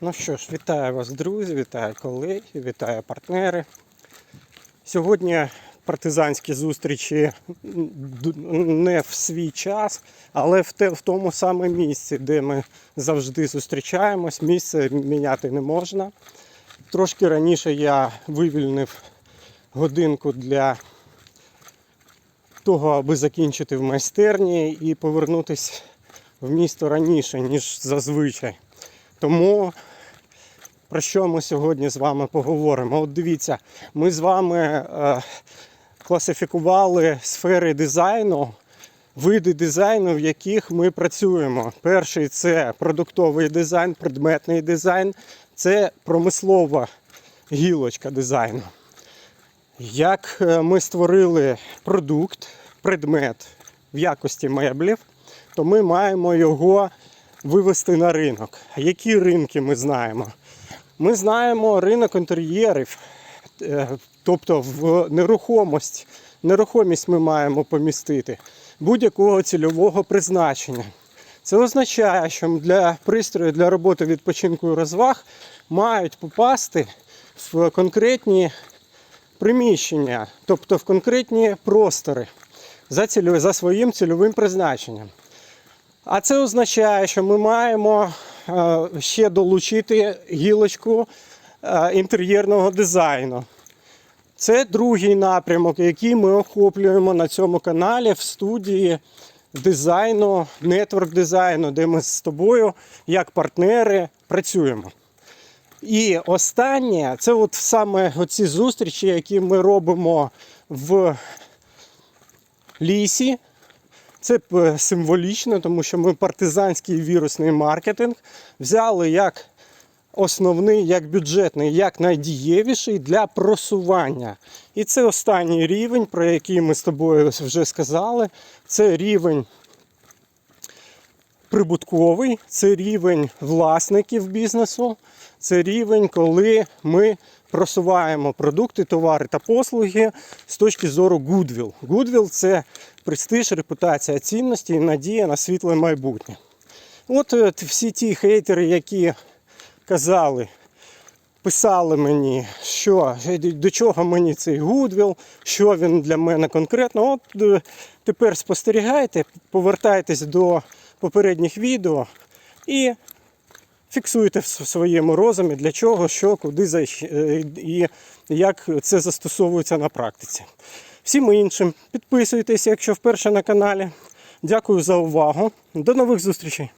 Ну що ж, вітаю вас, друзі, вітаю колеги, вітаю партнери. Сьогодні партизанські зустрічі не в свій час, але в, те, в тому саме місці, де ми завжди зустрічаємось. Місце міняти не можна. Трошки раніше я вивільнив годинку для того, аби закінчити в майстерні і повернутися в місто раніше, ніж зазвичай. Тому про що ми сьогодні з вами поговоримо? От дивіться, ми з вами е, класифікували сфери дизайну, види дизайну, в яких ми працюємо. Перший це продуктовий дизайн, предметний дизайн, це промислова гілочка дизайну. Як е, ми створили продукт, предмет в якості меблів, то ми маємо його вивести на ринок. Які ринки ми знаємо? Ми знаємо ринок інтер'єрів, е, тобто в нерухомість. Нерухомість ми маємо помістити будь-якого цільового призначення. Це означає, що для пристрою для роботи відпочинку і розваг мають попасти в конкретні приміщення, тобто в конкретні простори за, цільові, за своїм цільовим призначенням. А це означає, що ми маємо ще долучити гілочку е, інтер'єрного дизайну. Це другий напрямок, який ми охоплюємо на цьому каналі в студії дизайну, нетворк дизайну, де ми з тобою, як партнери, працюємо. І останнє це от саме оці зустрічі, які ми робимо в лісі. Це е, символічно, тому що ми партизанський вірусний маркетинг взяли як основний, як бюджетний, як найдієвіший для просування. І це останній рівень, про який ми з тобою вже сказали. Це рівень прибутковий, це рівень власників бізнесу, це рівень, коли ми просуваємо продукти, товари та послуги з точки зору Goodwill. Goodwill – це престиж, репутація цінності і надія на світле майбутнє. От е, всі ті хейтери, які казали, писали мені, що е, до чого мені цей Goodwill, що він для мене конкретно. От е, тепер спостерігайте, повертайтесь до попередніх відео і фіксуйте в своєму розумі, для чого, що, куди е, і як це застосовується на практиці. Всім іншим підписуйтесь, якщо вперше на каналі. Дякую за увагу. До нових зустрічей!